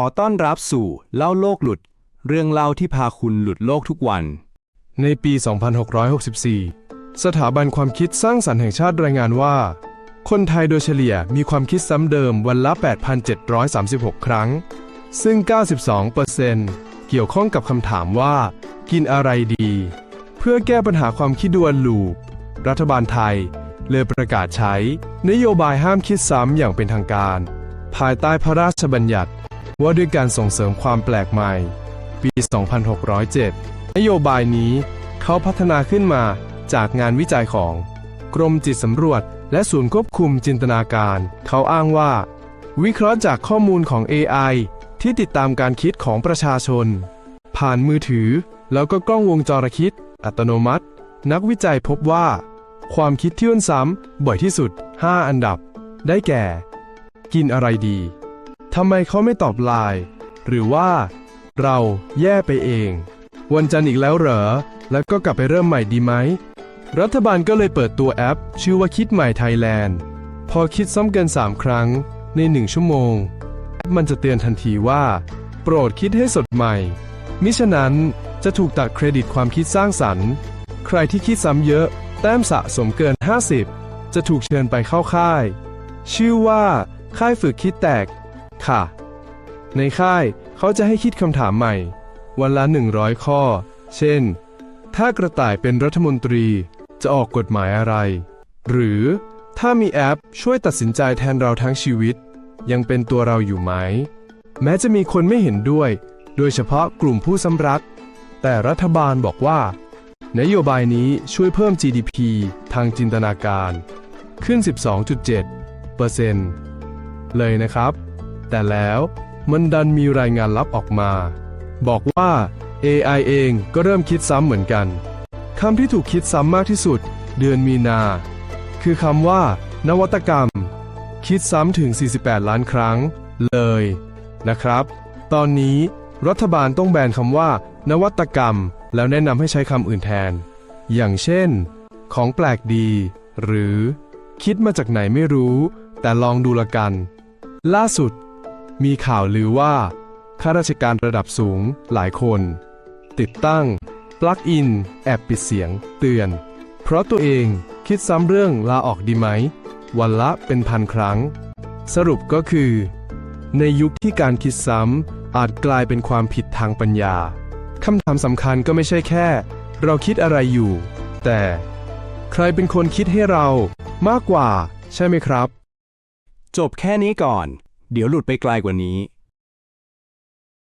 อต้อนรับสู่เล่าโลกหลุด เรื่องเล่าที่พาคุณหลุดโลกทุกวัน ในปี 2664 สถาบันความคิดสร้างสรรค์แห่งชาติรายงานว่า คนไทยโดยเฉลี่ยมีความคิดซ้ำเดิมวันละ 8,736 ครั้ง ซึ่ง 92%เกี่ยวข้องกับคำถามว่า กินอะไรดี เพื่อแก้ปัญหาความคิดดวนลูป รัฐบาลไทยเลยประกาศใช้ นโยบายห้ามคิดซ้ำอย่างเป็นทางการ ภายใต้พระราชบัญญัติ ว่าด้วยการส่งเสริมความแปลกใหม่ ปี 2607 นโยบายนี้เขาพัฒนาขึ้นมาจากงานวิจัยของ กรมจิตสำรวจ และศูนย์ควบคุมจินตนาการ เขาอ้างว่า วิเคราะห์จากข้อมูลของ AI ที่ติดตามการคิดของประชาชน ผ่านมือถือ แล้วก็กล้องวงจรคิด อัตโนมัติ นักวิจัยพบว่า ความคิดที่วนซ้ำบ่อยที่สุด 5 อันดับ ได้แก่ กินอะไรดี ทำไมเขาไม่ตอบไลน์หรือว่า เราแย่ไปเอง วันจันทร์อีกแล้วเหรอ แล้วก็กลับไปเริ่มใหม่ดีไหม รัฐบาลก็เลยเปิดตัวแอป ชื่อว่าคิดใหม่ไทยแลนด์ พอคิดซ้ำเกิน3 ครั้งใน 1 ชั่วโมงแอปมันจะเตือนทันทีว่า โปรดคิดให้สดใหม่ มิฉะนั้นจะถูกตัดเครดิตความคิดสร้างสรรค์ ใครที่คิดซ้ำเยอะ แต้มสะสมเกิน 50 จะถูกเชิญไปเข้าค่าย ชื่อว่าค่ายฝึกคิดแตก ค่ะ ในค่ายเขาจะให้คิดคำถามใหม่ วันละ 100 ข้อ เช่น ถ้ากระต่ายเป็นรัฐมนตรีจะออกกฎหมายอะไร หรือถ้ามีแอปช่วยตัดสินใจแทนเราทั้งชีวิต ยังเป็นตัวเราอยู่ไหม แม้จะมีคนไม่เห็นด้วย โดยเฉพาะกลุ่มผู้ซ้ำรัก แต่รัฐบาลบอกว่า นโยบายนี้ช่วยเพิ่ม GDP ทางจินตนาการ ขึ้น 12.7เปอร์เซ็นต์เลยนะครับ แต่แล้วมันดันมีรายงานลับออกมา บอกว่า AI เองก็เริ่มคิดซ้ำเหมือนกันคำที่ถูกคิดซ้ำมากที่สุด เดือนมีนา คือคำว่า นวัตกรรม คิดซ้ำถึง 48 ล้านครั้ง เลย นะครับ ตอนนี้รัฐบาลต้องแบนคำว่า นวัตกรรม แล้วแนะนำให้ใช้คำอื่นแทน อย่างเช่น ของแปลกดี หรือ คิดมาจากไหนไม่รู้ แต่ลองดูละกัน ล่าสุด มีข่าวลือว่า ข้าราชการระดับสูงหลายคน ติดตั้ง ปลั๊กอิน แอบปิดเสียง เตือน เพราะตัวเองคิดซ้ำเรื่องลาออกดีไหม วันละเป็นพันครั้ง สรุปก็คือ ในยุคที่การคิดซ้ำอาจกลายเป็นความผิดทางปัญญาคำถามสำคัญก็ไม่ใช่แค่ เราคิดอะไรอยู่ แต่ ใครเป็นคนคิดให้เรามากกว่า ใช่ไหมครับ จบแค่นี้ก่อน เดี๋ยวหลุดไปไกลกว่านี้